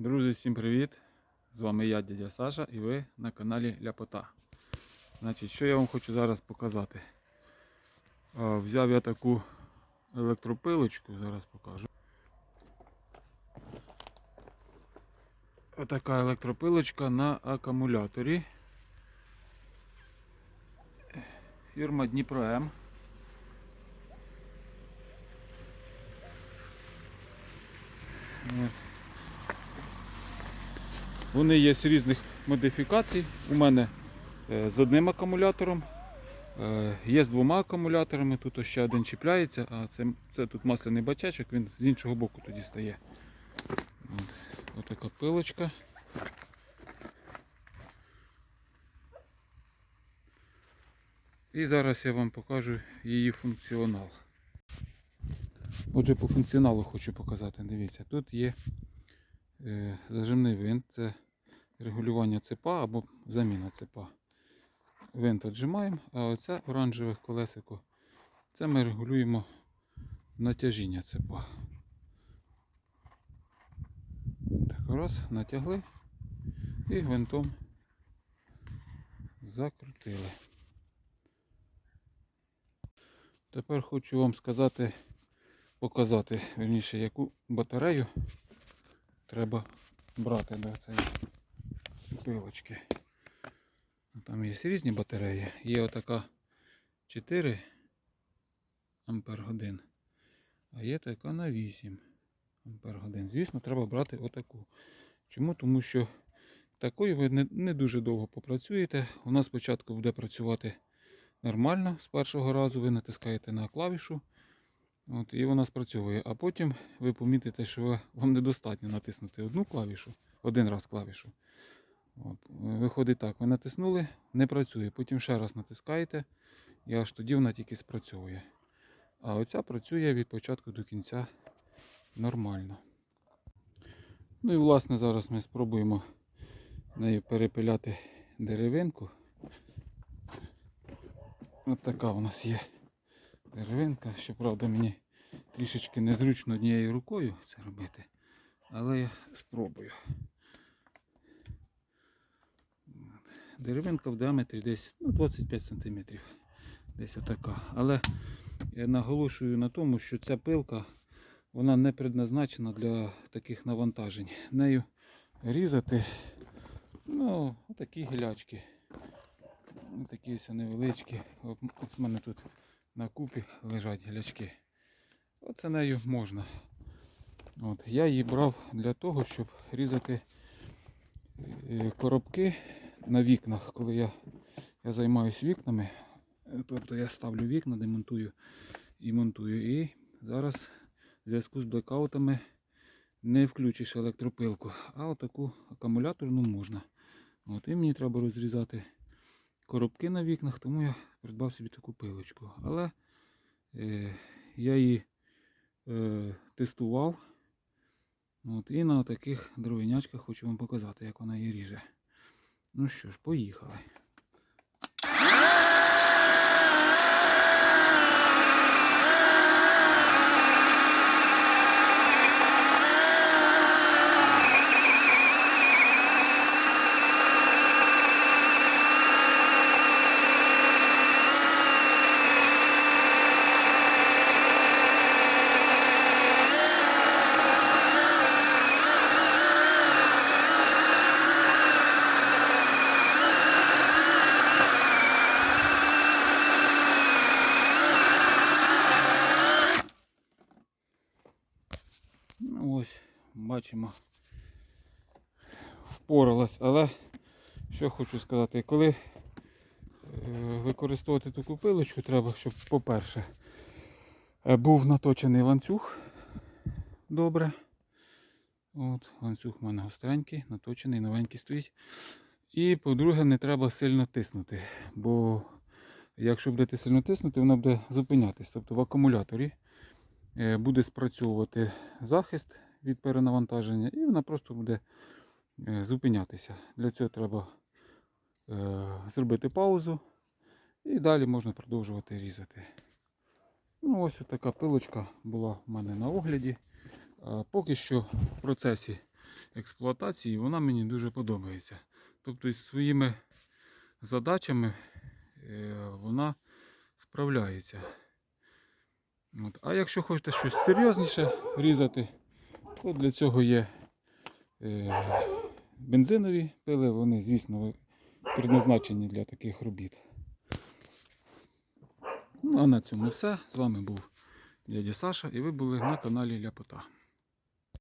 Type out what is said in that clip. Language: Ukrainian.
Друзі, всім привіт! З вами я, дядя Саша, і ви на каналі Ляпота. Значить, що я вам хочу зараз показати? Взяв я таку електропилочку, зараз покажу. Отака електропилочка на акумуляторі. Фірма Дніпро М. От. Вони є з різних модифікацій. У мене е, з одним акумулятором, е, є з двома акумуляторами. Тут ще один чіпляється, а це, це тут масляний бачачок, він з іншого боку тоді стає. От. Отака пилочка. І зараз я вам покажу її функціонал. Отже, по функціоналу хочу показати. Дивіться, тут є зажимний винт, це регулювання цепа або заміна цепа. Винт віджимаємо, а оце оранжеве колесико. Це ми регулюємо натяжіння цепа. Так, раз, натягли і гвинтом закрутили. Тепер хочу вам сказати, показати, верніше, яку батарею треба брати до цієї пилочки. Там є різні батареї. Є отака 4 ампер годин, а є така на 8 ампер годин. Звісно, треба брати отаку. Чому? Тому що такою ви не, не дуже довго попрацюєте. Вона спочатку буде працювати нормально. З першого разу ви натискаєте на клавішу. От, і вона спрацьовує. А потім ви помітите, що вам недостатньо натиснути одну клавішу, один раз клавішу. От, виходить так, ви натиснули, не працює. Потім ще раз натискаєте, і аж тоді вона тільки спрацьовує. А оця працює від початку до кінця нормально. Ну і власне зараз ми спробуємо нею перепиляти деревинку. Ось така у нас є деревинка. Щоправда, мені трішечки незручно однією рукою це робити. Але я спробую. Деревинка в діаметрі десь ну, 25 см. Десь отака. Але я наголошую на тому, що ця пилка вона не предназначена для таких навантажень. Нею різати ну, такі гілячки. Такі ось невеличкі. От мене тут на купі лежать гілячки. Оце нею можна. От, я її брав для того, щоб різати е, коробки на вікнах, коли я, я займаюся вікнами. Е, Тобто я ставлю вікна, демонтую і монтую. І зараз в зв'язку з блекаутами не включиш електропилку, а отаку акумуляторну можна. От, і мені треба розрізати коробки на вікнах, тому я придбав собі таку пилочку. Але е, я її е, тестував. От, і на таких дровинячках хочу вам показати, як вона її ріже. Ну що ж, поїхали. Ну ось, бачимо, впоралась. Але що хочу сказати, коли е, використовувати таку пилочку, треба, щоб, по-перше, е, був наточений ланцюг добре. От, ланцюг у мене гостренький, наточений, новенький стоїть. І по-друге, не треба сильно тиснути, бо якщо будете сильно тиснути, вона буде зупинятись. Тобто в акумуляторі е, буде спрацьовувати захист від перенавантаження і вона просто буде е, зупинятися. Для цього треба е, зробити паузу і далі можна продовжувати різати. Ну, ось така пилочка була в мене на огляді. Поки що в процесі експлуатації, вона мені дуже подобається. Тобто із своїми задачами е, вона справляється. От. А якщо хочете щось серйозніше різати, то для цього є е, бензинові пили, вони, звісно, предназначені для таких робіт. Ну а на цьому все. З вами був дядя Саша і ви були на каналі Ляпота.